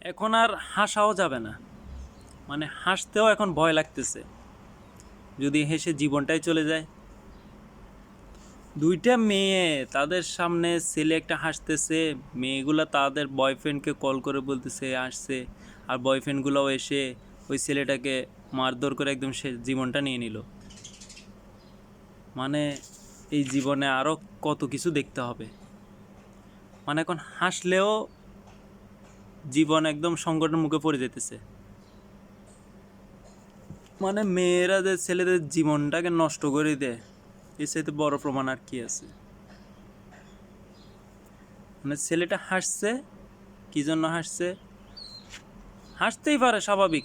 এখন আর হাসাও যাবে না। মানে হাসতেও এখন ভয় লাগতেছে। যদি হেসে জীবনটাই চলে যায়। দুইটা মেয়ে তাদের সামনে ছেলে একটা হাসতেছে, মেয়েগুলো তাদের বয়ফ্রেন্ডকে কল করে বলতেছে, আসছে। আর বয়ফ্রেন্ডগুলোও এসে ওই ছেলেটাকে মারধর করে একদম সে জীবনটা নিয়ে নিল। মানে এই জীবনে আরও কত কিছু দেখতে হবে। মানে এখন হাসলেও জীবন একদম সংকটের মুখে পড়ে যেতেছে মানে মেয়েরা যে, ছেলেদের জীবনটাকে নষ্ট করে দেয়, এর সাথে বড় প্রমাণ আর কি আছে? মানে ছেলেটা হাসছে, কি জন্য হাসছে? হাসতেই পারে, স্বাভাবিক।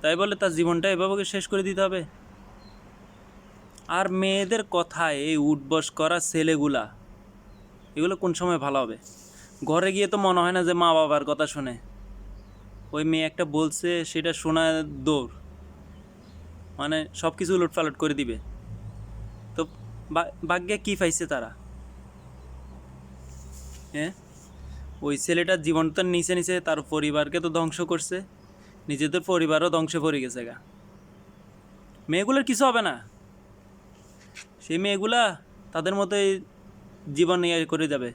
তাই বলে তার জীবনটা এভাবে শেষ করে দিতে হবে। আর মেয়েদের কথায় এই উঠবস করা ছেলেগুলা, এগুলো কোন সময় ভালো হবে? ঘরে গিয়ে তো মনে হয় না যে মা বাবার কথা শুনে। ওই মেয়ে একটা বলছে, সেটা শোনা দৌড়। মানে সব কিছু উলটপালট করে দিবে। তো ভাগ্যে কি পাইছে তারা? হ্যাঁ? ওই ছেলেটার জীবন তো নিচে নিচে, তার পরিবারকে তো ধ্বংস করছে। নিজেদের পরিবারও ধ্বংসে পড়ে গেছে গা। মেয়েগুলোর কিছু হবে না। সেই মেয়েগুলা তাদের মতোই জীবন ইয়ে করে যাবে।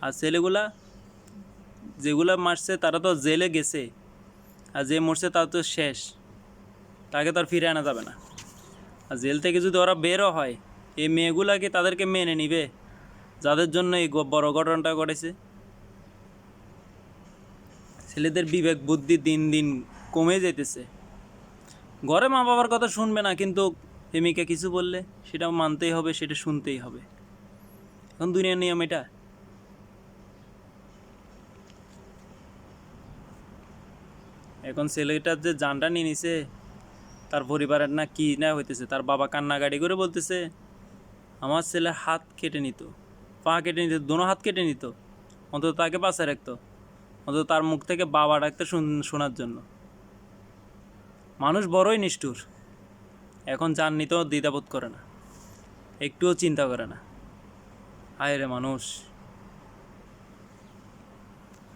আর ছেলেগুলা যেগুলা মারছে তারা তো জেলে গেছে, আর যে মরছে তার তো শেষ। তাকে তো আর ফিরে আনা যাবে না। আর জেল থেকে যদি ওরা বেরও হয়, এই মেয়েগুলাকে তাদেরকে মেনে নিবে? যাদের জন্য এই বড় ঘটনাটা ঘটেছে? ছেলেদের বিবেক, বুদ্ধি দিন দিন কমে যেতেছে ঘরে মা বাবার কথা শুনবে না, কিন্তু প্রেমিকা কিছু বললে সেটা মানতেই হবে, সেটা শুনতেই হবে। এখন দুনিয়ার নিয়ম এটা। এখন ছেলেটার যে জানটা নিয়ে নিছে, তার পরিবারের না কি না হইতেছে, তার বাবা কান্নাকাটি করে বলতেছে, আমার ছেলে হাত কেটে নিত, পা কেটে নিত, দোনো হাত কেটে নিত, অন্তত তাকে বাঁচায় রাখতো, অন্তত তার মুখ থেকে বাবা ডাকতে শুন- শোনার জন্য। মানুষ বড়ই নিষ্ঠুর, এখন জান নিতেও দ্বিধাবোধ করে না, একটুও চিন্তা করে না। হায় রে মানুষ।